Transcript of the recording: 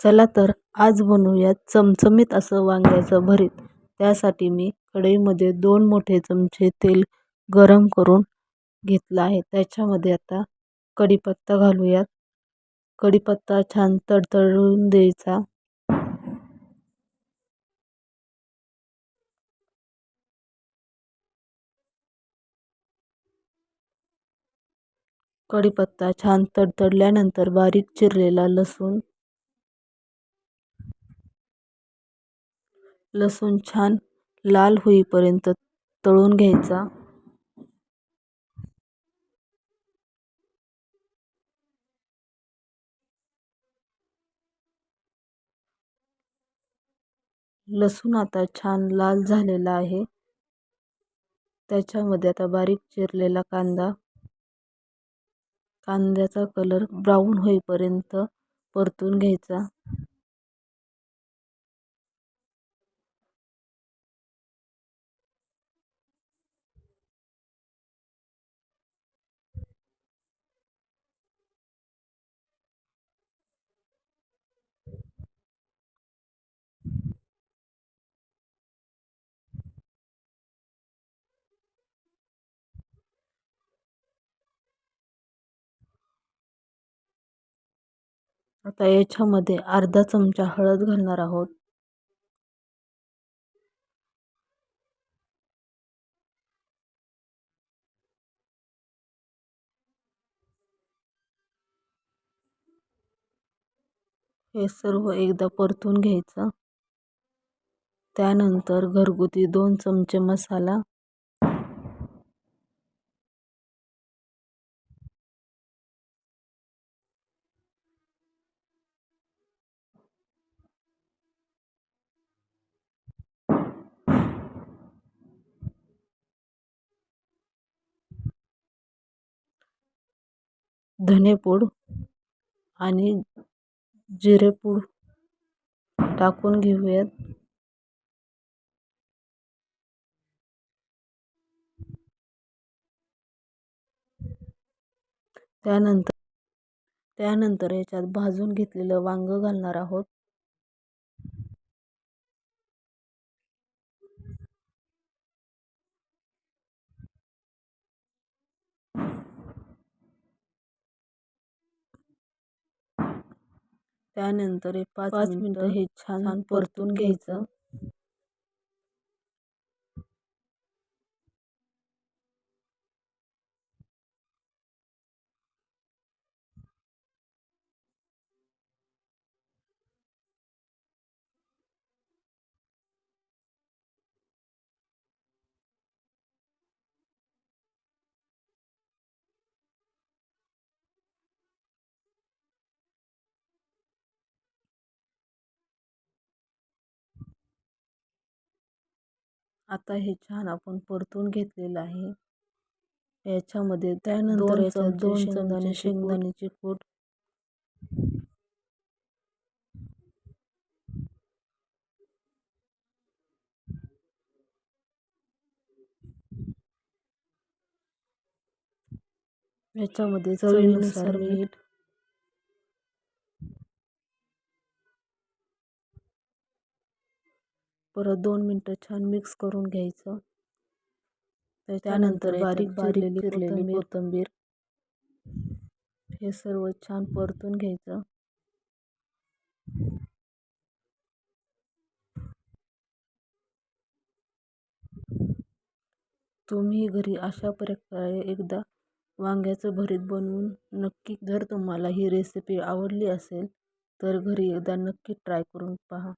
चला तर आज बनवूयात चमचमीत असं वांग्याचं भरीत. त्यासाठी मी कढईमध्ये दोन मोठे चमचे तेल गरम करून घेतलं आहे. त्याच्यामध्ये आता कढीपत्ता घालूयात. कढीपत्ता छान तडतडून द्यायचा. कढीपत्ता छान तडतडल्यानंतर बारीक चिरलेला लसूण लसूण छान लाल होईपर्यंत तळून घ्यायचा. लसूण आता छान लाल झालेला आहे. त्याच्यामध्ये आता बारीक चिरलेला कांदा. कांद्याचा कलर ब्राऊन होईपर्यंत परतून घ्यायचा. आता याच्यामध्ये अर्धा चमचा हळद घालणार आहोत. हे सर्व एकदा परतून घ्यायचं. त्यानंतर घरगुती दोन चमचे मसाला. धनेपूड आणि जिरेपूड टाकून घेऊयात. त्यानंतर त्यानंतर याच्यात भाजून घेतलेलं वांग घालणार आहोत. त्यानंतर एक पाच पाच मिनटं हे छान परतून घ्यायचं. आता हे छान आपण परतून घेतलेलं आहे. याच्यामध्ये त्यानंतर याच्यात दोन चमचे शेंगदाण्याची कूट. याच्यामध्ये चवीनुसार मीठ. परत दोन मिनटं छान मिक्स करून घ्यायचं. त्यानंतर बारीक बारीक चिरलेली कोथिंबीर. हे सर्व छान परतून घ्यायचं. तुम्ही घरी अशा प्रकारे एकदा वांग्याचं भरीत बनवून नक्की जर तुम्हाला ही रेसिपी आवडली असेल तर घरी एकदा नक्की ट्राय करून पहा.